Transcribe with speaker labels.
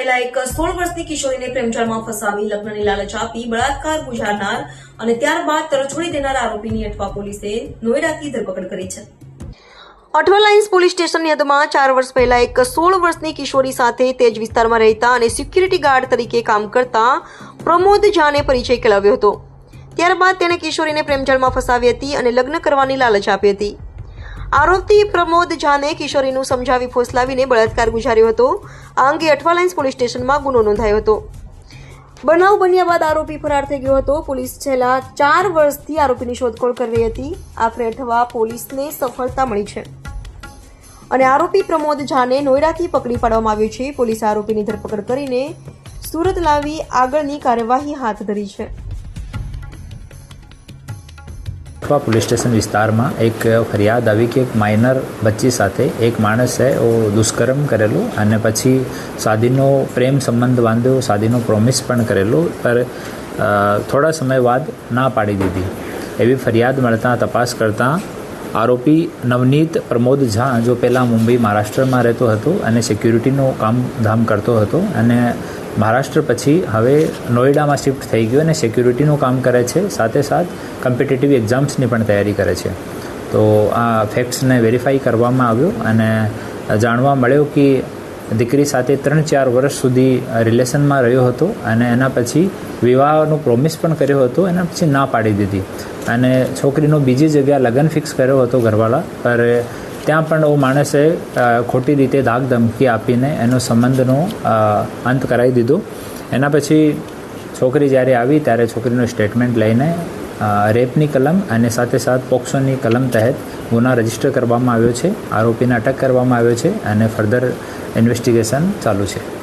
Speaker 1: પહેલા એક સોળ વર્ષની કિશોરીને પ્રેમજાળમાં ફસાવી લગ્નની લાલચ આપી બળાત્કાર ગુજારનાર અને ત્યારબાદ તરછોડી દેનાર આરોપીની અઠવા પોલીસે નોઈડાથી ધરપકડ કરી છે. અઠવા લાઇન્સ પોલીસ સ્ટેશનની હદમાં ચાર વર્ષ પહેલા એક સોળ વર્ષની કિશોરી સાથે તેજ વિસ્તારમાં રહેતા અને સિક્યુરિટી ગાર્ડ તરીકે કામ કરતા પ્રમોદ ઝાને પરિચય કેળવ્યો હતો. ત્યારબાદ તેણે કિશોરીને પ્રેમજાળમાં ફસાવી હતી અને લગ્ન કરવાની લાલચ આપી હતી. આરોપી પ્રમોદ ઝાને કિશોરીનું સમજાવી ફોસલાવીને બળાત્કાર ગુજાર્યો હતો. આ અંગે અઠવાલાઇન્સ પોલીસ સ્ટેશનમાં ગુનો નોંધાયો હતો. બનાવ બન્યા બાદ આરોપી ફરાર થઈ ગયો હતો. પોલીસ છેલ્લા ચાર વર્ષથી આરોપીની શોધખોળ કરી રહી હતી. આખરે અઠવા પોલીસને સફળતા મળી છે. અને આરોપી પ્રમોદ ઝાને નોઈડાથી પકડી પાડવામાં આવ્યો છે. પોલીસે આરોપીની ધરપકડ કરીને સુરત લાવી આગળની કાર્યવાહી હાથ ધરી છે.
Speaker 2: અઠવા પોલીસ સ્ટેશન વિસ્તારમાં એક ફરિયાદ આવી કે એક માઇનર બચ્ચી સાથે એક માણસે ઓ દુષ્કર્મ કરેલું અને પછી શાદીનો પ્રેમ સંબંધ બાંધ્યો શાદીનો પ્રોમિસ પણ કરેલું, પર થોડા સમય બાદ ના પાડી દીધી. એવી ફરિયાદ મળતા તપાસ કરતાં આરોપી નવનીત પ્રમોદ ઝા, જો પહેલાં મુંબઈ, મહારાષ્ટ્રમાં રહેતો હતો અને સિક્યુરિટીનું કામ ધામ કરતો હતો અને મહારાષ્ટ્ર પછી હવે નોઈડામાં શિફ્ટ થઈ ગયો અને સિક્યુરિટીનું કામ કરે છે. સાથે સાથ કમ્પિટિટિવ એક્ઝામ્સની પણ તૈયારી કરે છે. તો આ ફેક્ટ્સને વેરીફાઈ કરવામાં આવ્યો અને જાણવા મળ્યું કે દીકરી સાથે ત્રણ ચાર વર્ષ સુધી રિલેશનમાં રહ્યો હતો અને એના પછી વિવાહનો પ્રોમિસ પણ કર્યો હતો, એના પછી ના પાડી દીધી. અને છોકરીનો બીજી જગ્યા લગ્ન ફિક્સ કર્યો હતો ઘરવાળા, પર ત્યાં પણ એ માણસે ખોટી રીતે ધાક ધમકી આપીને એનો સંબંધનો અંત કરાવી દીધો. એના પછી છોકરી જ્યારે આવી ત્યારે છોકરીનું સ્ટેટમેન્ટ લઈને રેપની કલમ અને સાથે સાથ પોક્સોની કલમ તહેત ગુના રજિસ્ટર કરવામાં આવ્યો છે. આરોપીને અટક કરવામાં આવ્યો છે અને ફર્ધર ઇન્વેસ્ટિગેશન ચાલુ છે.